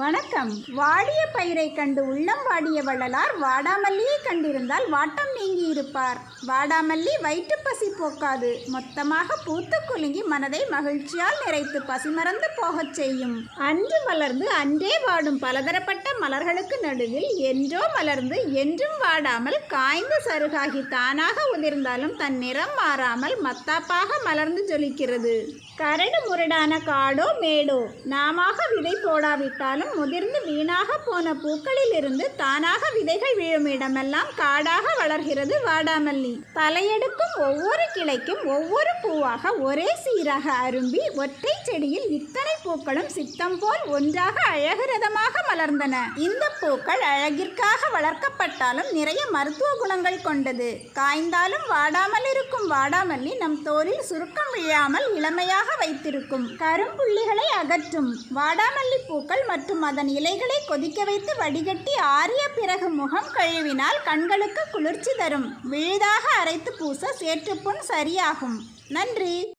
வணக்கம். வாடிய பயிரை கண்டு உள்ளம் வாடிய வள்ளலார் வாடாமல்லியை கண்டிருந்தால் வாட்டம் நீங்கி இருப்பார். வாடாமல்லி வயிற்றுப்பசி போக்காது. மொத்தமாக பூத்து குலுங்கி மனதை மகிழ்ச்சியால் நிறைத்து பசிமறந்து போகச் செய்யும். அன்று மலர்ந்து அன்றே வாடும் பலதரப்பட்ட மலர்களுக்கு நடுவில் என்றோ மலர்ந்து என்றும் வாடாமல் காய்ந்த சருகாகி தானாக உதிர்ந்தாலும் தன் நிறம் மாறாமல் மத்தாப்பாக மலர்ந்து ஜொலிக்கிறது. கரடு முரடான காடோ மேடோ நாமாக விதை போடாவிட்டாலும் முதிர்ந்து வீணாக போன பூக்களிலிருந்து தானாக விதைகள் விழும் இடமெல்லாம் காடாக வளர்கிறது வாடாமல்லி. தலையெடுக்கும் ஒவ்வொரு கிளைக்கும் ஒவ்வொரு பூவாக ஒரே சீராக அரும்பி ஒற்றை செடியில் இத்தனை பூக்களும் சித்தம் போல் ஒன்றாக அழகுரதமாக மலர்ந்தன இந்த பூக்கள் அழகிற்காக வளர்க்கப்பட்டாலும் நிறைய மருத்துவ குணங்கள் கொண்டது. காய்ந்தாலும் வாடாமல் இருக்கும் வாடாமல்லி நம் தோலில் சுருக்கம் விழாமல் இளமையாக வைத்திருக்கும். கரும்புள்ளிகளை அகற்றும். வாடாமல்லி பூக்கள் மற்றும் மற்றும் அதன் இலைகளை கொதிக்க வைத்து வடிகட்டி ஆறிய பிறகு முகம் கழுவினால் கண்களுக்கு குளிர்ச்சி தரும். விழுதாக அரைத்து பூச சேற்றுப்புண் சரியாகும். நன்றி.